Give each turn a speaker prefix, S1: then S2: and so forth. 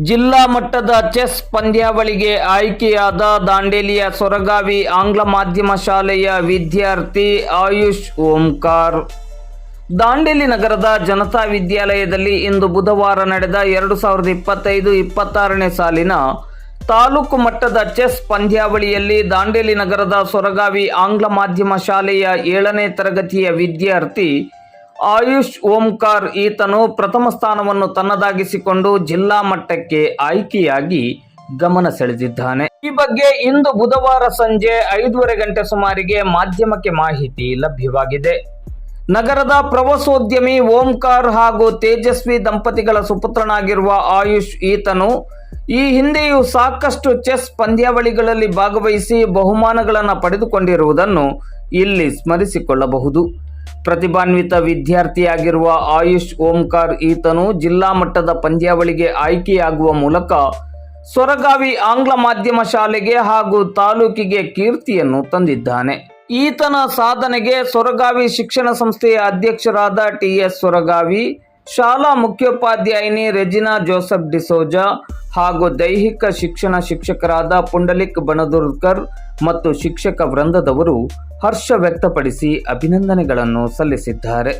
S1: ಜಿಲ್ಲಾ ಮಟ್ಟದ ಚೆಸ್ ಪಂದ್ಯಾವಳಿಗೆ ಆಯ್ಕೆಯಾದ ದಾಂಡೇಲಿಯ ಸೊರಗಾವಿ ಆಂಗ್ಲ ಮಾಧ್ಯಮ ಶಾಲೆಯ ವಿದ್ಯಾರ್ಥಿ ಆಯುಷ್ ಓಂಕಾರ್. ದಾಂಡೇಲಿ ನಗರದ ಜನತಾ ವಿದ್ಯಾಲಯದಲ್ಲಿ ಇಂದು ಬುಧವಾರ ನಡೆದ ಎರಡು ಸಾವಿರದ ಇಪ್ಪತ್ತೈದು ಇಪ್ಪತ್ತಾರನೇ ಸಾಲಿನ ತಾಲೂಕು ಮಟ್ಟದ ಚೆಸ್ ಪಂದ್ಯಾವಳಿಯಲ್ಲಿ ದಾಂಡೇಲಿ ನಗರದ ಸೊರಗಾವಿ ಆಂಗ್ಲ ಮಾಧ್ಯಮ ಶಾಲೆಯ ಏಳನೇ ತರಗತಿಯ ವಿದ್ಯಾರ್ಥಿ ಆಯುಷ್ ಓಂಕಾರ್ ಈತನು ಪ್ರಥಮ ಸ್ಥಾನವನ್ನು ತನ್ನದಾಗಿಸಿಕೊಂಡು ಜಿಲ್ಲಾ ಮಟ್ಟಕ್ಕೆ ಆಯ್ಕೆಯಾಗಿ ಗಮನ ಸೆಳೆದಿದ್ದಾನೆ. ಈ ಬಗ್ಗೆ ಇಂದು ಬುಧವಾರ ಸಂಜೆ ಐದೂವರೆ ಗಂಟೆ ಸುಮಾರಿಗೆ ಮಾಧ್ಯಮಕ್ಕೆ ಮಾಹಿತಿ ಲಭ್ಯವಾಗಿದೆ. ನಗರದ ಪ್ರವಾಸೋದ್ಯಮಿ ಓಂಕಾರ್ ಹಾಗೂ ತೇಜಸ್ವಿ ದಂಪತಿಗಳ ಸುಪುತ್ರನಾಗಿರುವ ಆಯುಷ್ ಈತನು ಈ ಹಿಂದೆಯೂ ಸಾಕಷ್ಟು ಚೆಸ್ ಪಂದ್ಯಾವಳಿಗಳಲ್ಲಿ ಭಾಗವಹಿಸಿ ಬಹುಮಾನಗಳನ್ನು ಪಡೆದುಕೊಂಡಿರುವುದನ್ನು ಇಲ್ಲಿ ಸ್ಮರಿಸಿಕೊಳ್ಳಬಹುದು. ಪ್ರತಿಭಾನ್ವಿತ ವಿದ್ಯಾರ್ಥಿಯಾಗಿರುವ ಆಯುಷ್ ಓಂಕಾರ್ ಈತನು ಜಿಲ್ಲಾ ಮಟ್ಟದ ಪಂದ್ಯಾವಳಿಗೆ ಆಯ್ಕೆಯಾಗುವ ಮೂಲಕ ಸೊರಗಾವಿ ಆಂಗ್ಲ ಮಾಧ್ಯಮ ಶಾಲೆಗೆ ಹಾಗೂ ತಾಲೂಕಿಗೆ ಕೀರ್ತಿಯನ್ನು ತಂದಿದ್ದಾನೆ. ಈತನ ಸಾಧನೆಗೆ ಸೊರಗಾವಿ ಶಿಕ್ಷಣ ಸಂಸ್ಥೆಯ ಅಧ್ಯಕ್ಷರಾದ ಟಿ ಎಸ್ ಸೊರಗಾವಿ ಶಾಲಾ ಮುಖ್ಯೋಪಾಧ್ಯಾಯಿನಿ ರೆಜಿನಾ ಜೋಸೆಫ್ ಡಿಸೋಜಾ ಹಾಗೂ ದೈಹಿಕ ಶಿಕ್ಷಣ ಶಿಕ್ಷಕರಾದ ಪುಂಡಲಿಕ್ ಬಣದುರ್ಕರ್ ಮತ್ತು ಶಿಕ್ಷಕ ವೃಂದದವರು ಹರ್ಷ ವ್ಯಕ್ತಪಡಿಸಿ ಅಭಿನಂದನೆಗಳನ್ನು ಸಲ್ಲಿಸಿದ್ದಾರೆ.